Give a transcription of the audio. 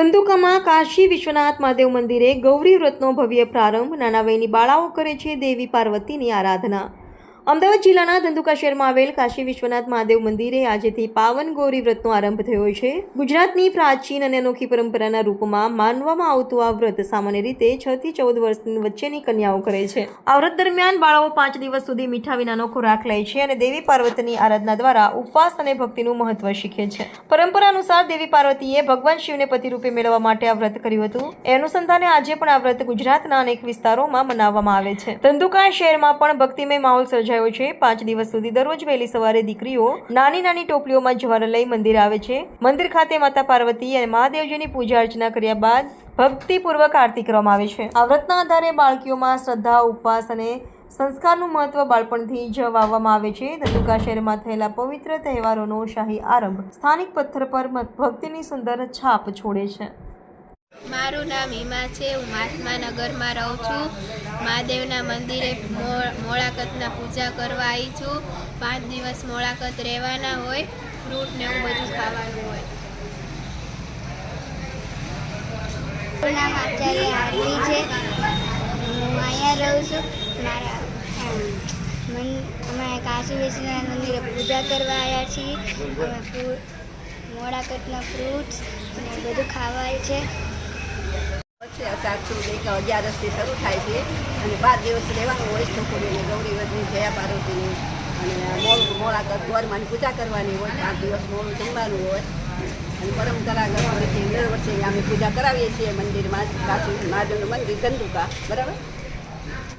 ધંધુકામાં કાશી વિશ્વનાથ મહાદેવ મંદિરે ગૌરી વ્રતનો ભવ્ય પ્રારંભ નાના વયની બાળાઓ કરે છે દેવી પાર્વતીની આરાધના. અમદાવાદ જિલ્લાના ધંધુકા શહેરમાં આવેલ કાશી વિશ્વનાથ મહાદેવ મંદિરે આજેથી પાવન ગૌરી વ્રતનો આરંભ થયો છે. ગુજરાતની પ્રાચીન અને અનોખી પરંપરાના રૂપમાં માનવામાં આવતું આ વ્રત સામાન્ય રીતે છ થી ચૌદ વર્ષની વચ્ચેની કન્યાઓ કરે છે. આ વ્રત દરમિયાન બાળાઓ પાંચ દિવસ સુધી મીઠા વિનાનો ખોરાક લે છે અને દેવી પાર્વતીની આરાધના દ્વારા ઉપવાસ અને ભક્તિનું મહત્વ શીખે છે. પરંપરા અનુસાર દેવી પાર્વતીએ ભગવાન શિવને પતિ રૂપે મેળવવા માટે આ વ્રત કર્યું હતું. એ અનુસંધાને આજે પણ આ વ્રત ગુજરાતના અનેક વિસ્તારોમાં મનાવવામાં આવે છે. ધંધુકા શહેરમાં પણ ભક્તિમય માહોલ સર્જાયો છે. પાંચ દિવસ સુધી દરરોજ વહેલી સવારે દીકરીઓ નાની નાની ટોપલીઓમાં જવાર લઈ મંદિર આવે છે. મંદિર ખાતે માતા પાર્વતી અને મહાદેવજીની પૂજા અર્ચના કર્યા બાદ ભક્તિપૂર્વક આરતી કરવામાં આવે છે. આ વ્રતના આધારે બાળકીઓમાં શ્રદ્ધા, ઉપવાસ અને સંસ્કારનું મહત્વ બાળપણથી જ વાવવામાં આવે છે. ધંધુકા શહેરમાં થયેલા પવિત્ર તહેવારોનો શાહી આરંભ સ્થાનિક પથ્થર પર ભક્તિની સુંદર છાપ છોડે છે. મારું નામ હિમા છે, હું મહાત્માનગરમાં રહું છું. મહાદેવના મંદિરે મોળાકતના પૂજા કરવા આવી છું. પાંચ દિવસ મોળાકત રહેવાના હોય, ફ્રૂટ ને એવું બધું ખાવાનું હોય. મારું નામ આચાર્ય આરતી છે. હું અહીંયા રહું છું. મારા અમે કાશી વિશ્વનાથ મંદિરે પૂજા કરવા આવ્યા છીએ. અમે મોડાકટના ફ્રૂટ્સ ને બધું ખાવાય છે. છે શરૂ થાય છે અને બાર દિવસ રહેવાનું હોય છોકરીઓને ગૌરી વ્રતની જયા પાર્વતીની અને મોળ મોળાકત ગોરમાની પૂજા કરવાની હોય, પાંચ દિવસ મોડું જમવાનું હોય. અને પરંપરાગત રીતે દર વર્ષે અમે પૂજા કરાવીએ છીએ મંદિરમાં, કાશી મહાદેવનું મંદિર ધંધુકા બરાબર?